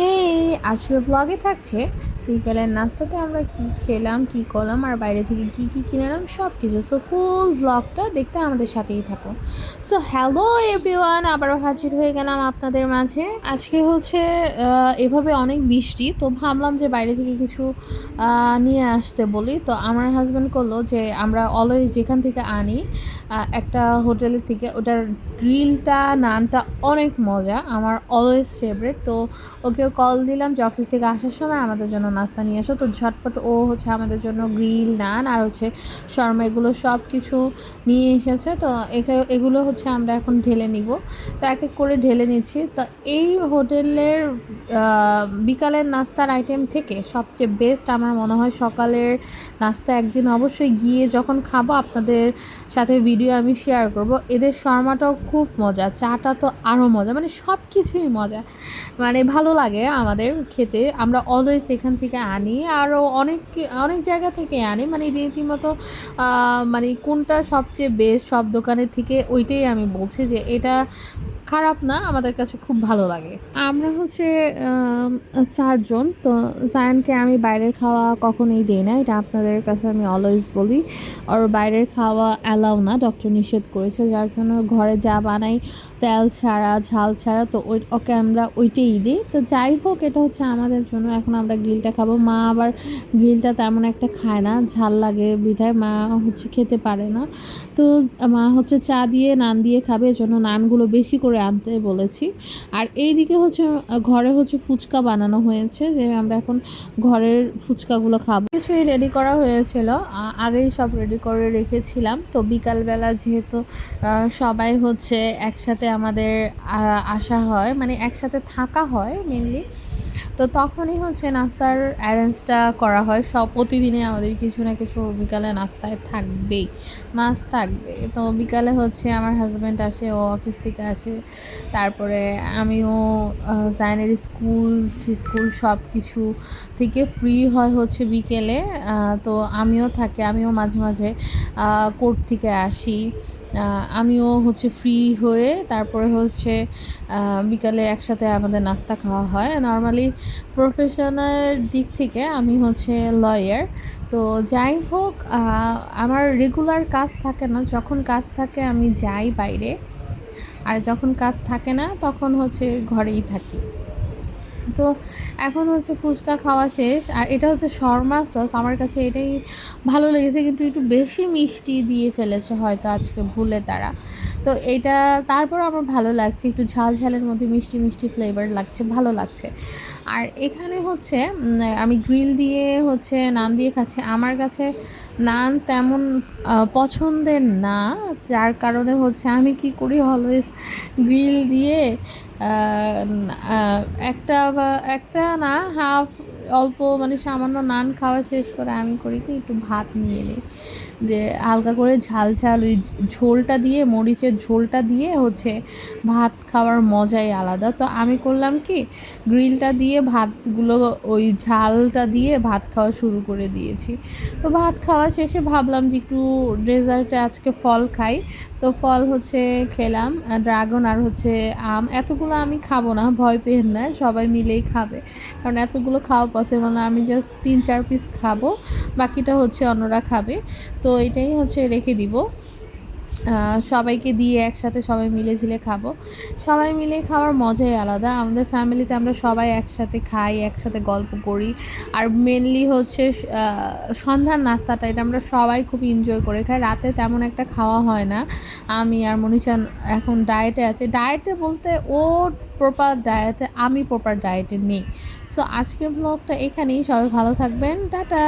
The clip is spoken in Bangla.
হে আজকের ব্লগে থাকছে বিকেলের নাস্তাতে আমরা কি খেলাম, কি করলাম, আর বাইরে থেকে কি কি কিনলাম সব কিছু সো ফুল ব্লগটা দেখতে আমাদের সাথেই থাকো। সো হ্যালো এভরিওয়ান আবারও হাজির হয়ে গেলাম আপনাদের মাঝে। আজকে হচ্ছে এভাবে অনেক বৃষ্টি, তো ভাবলাম যে বাইরে থেকে কিছু নিয়ে আসতে বলি। তো আমার হাজব্যান্ড করল যে আমরা অলওয়েজ যেখান থেকে আনি একটা হোটেলের থেকে, ওটার গ্রিলটা, নানটা অনেক মজা, আমার অলওয়েজ ফেভারিট তো ওকে কল দিলাম যে অফিস থেকে আসার সময় আমাদের জন্য নাস্তা নিয়ে এসো। তো ঝটপট ও হচ্ছে আমাদের জন্য গ্রিল নান আর হচ্ছে শর্মা এগুলো সব কিছু নিয়ে এসেছে। তো এগুলো হচ্ছে আমরা এখন ঢেলে নিব। তো এক এক করে ঢেলে নিচ্ছি। তো এই হোটেলের বিকালের নাস্তার আইটেম থেকে সবচেয়ে বেস্ট আমার মনে হয় সকালের নাস্তা একদিন অবশ্যই গিয়ে যখন খাব আপনাদের সাথে ভিডিও আমি শেয়ার করব। এদের শর্মাটাও খুব মজা, চাটা তো আরও মজা মানে সব কিছুই মজা। মানে ভালো লাগে আমাদের খেতে। আমরা অলওয়েজ এখান থেকে আনি। আরও অনেক অনেক জায়গা থেকে আনি। মানে রীতিমতো মানে কোনটা সবচেয়ে বেস্ট সব দোকানের থেকে ওইটাই আমি বলছি যে এটা খারাপ না, আমাদের কাছে খুব ভালো লাগে। আমরা হচ্ছে চারজন, তো জায়ানকে আমি বাইরের খাওয়া কখনোই দিই না, এটা আপনাদের কাছে আমি অলওয়েজ বলি। আর বাইরের খাওয়া অ্যালাউ না ডক্টর নিষেধ করেছে, যার জন্য ঘরে যা বানাই, তেল ছাড়া, ঝাল ছাড়া, তো ওই, ওকে আমরা ওইটাই দিই। তো যাই হোক, এটা হচ্ছে আমাদের জন্য, এখন আমরা গ্রিলটা খাব। মা আবার গ্রিলটা তেমন একটা খায় না, ঝাল লাগে বিধায় মা হচ্ছে খেতে পারে না। তো মা হচ্ছে চা দিয়ে, নান দিয়ে খাবে, এজন্য নানগুলো বেশি করে আনতে বলেছি। আর এই দিকে হচ্ছে, ঘরে হচ্ছে ফুচকা বানানো হয়েছে যে আমরা এখন ঘরের ফুচকাগুলো খাব। কিছুই রেডি করা হয়েছিল। আগেই সব রেডি করে রেখেছিলাম। তো বিকালবেলা যেহেতু সবাই হচ্ছে একসাথে আমাদের আসা হয় মানে একসাথে থাকা হয় মেনলি তো তখনই হচ্ছে নাস্তার অ্যারেঞ্জটা করা হয়। সব প্রতিদিনই আমাদের কিছু না কিছু বিকালে নাস্তায় থাকবেই, মাছ থাকবে। তো বিকালে হচ্ছে আমার হাজব্যান্ড আসে, ও অফিস থেকে আসে। তারপরে আমিও জাইনের স্কুল স্কুল সব কিছু থেকে ফ্রি হয় হচ্ছে বিকেলে। তো আমিও থাকি, আমিও মাঝে মাঝে কোর্ট থেকে আসি। আমিও হচ্ছে ফ্রি হয়ে তারপরে হচ্ছে বিকালে একসাথে আমাদের নাস্তা খাওয়া হয়। নর্মালি প্রফেশনাল দিক থেকে আমি হচ্ছে লয়ার তো যাই হোক আমার রেগুলার কাজ থাকে না। যখন কাজ থাকে আমি যাই বাইরে। আর যখন কাজ থাকে না, তখন হচ্ছে ঘরেই থাকি। তো এখন হচ্ছে ফুচকা খাওয়া শেষ, আর এটা হচ্ছে শর্মা সস, আমার কাছে এটাই ভালো লেগেছে, কিন্তু একটু বেশি মিষ্টি দিয়ে ফেলেছে হয়তো আজকে ভুলে তারা। তো এটা, তারপর আমার ভালো লাগছে, একটু ঝাল ঝালের মধ্যে মিষ্টি মিষ্টি ফ্লেভার লাগছে, ভালো লাগছে। আর এখানে হচ্ছে আমি গ্রিল দিয়ে হচ্ছে নান দিয়ে খাচ্ছি, আমার কাছে নান তেমন পছন্দের না, যার কারণে হচ্ছে আমি কি করি অলওয়েজ গ্রিল দিয়ে একটা একটা না হাফ অল্প মানে সামান্য নান খাওয়া শেষ করে আমি করি কি একটু ভাত নিয়ে নিই। যে হালকা করে ঝাল ঝাল ওই ঝোলটা দিয়ে, মরিচের ঝোলটা দিয়ে হচ্ছে ভাত খাওয়ার মজাই আলাদা। তো আমি করলাম কি, গ্রিলটা দিয়ে ভাতগুলো ওই ঝালটা দিয়ে ভাত খাওয়া শুরু করে দিয়েছি। তো ভাত খাওয়া শেষে ভাবলাম যে একটু ডেজার্টে আজকে ফল খাই। তো ফল হচ্ছে খেলাম, ড্রাগন আর হচ্ছে আম। এতগুলো আমি খাব না, ভয় পেয়ে না, সবাই মিলেই খাবে। কারণ এতগুলো খাওয়া পসিবল না আমি জাস্ট তিন, চার পিস খাব, বাকিটা হচ্ছে অন্যরা খাবে। তো এটাই হচ্ছে রেখে দিব। সবাইকে দিয়ে একসাথে সবাই মিলে ঝিলে খাব। সবাই মিলে খাওয়ার মজাই আলাদা। আমাদের ফ্যামিলিতে আমরা সবাই একসাথে খাই, একসাথে গল্প করি। আর মেনলি হচ্ছে সন্ধ্যার নাস্তাটা, এটা আমরা সবাই খুব এনজয় করে খাই। রাতে তেমন একটা খাওয়া হয় না। আমি আর মনীষান এখন ডায়েটে আছে। ডায়েটে বলতে ও প্রপার ডায়েটে আমি প্রপার ডায়েটে নেই। সো আজকের ব্লগটা এখানেই। সবাই ভালো থাকবেন। টাটা!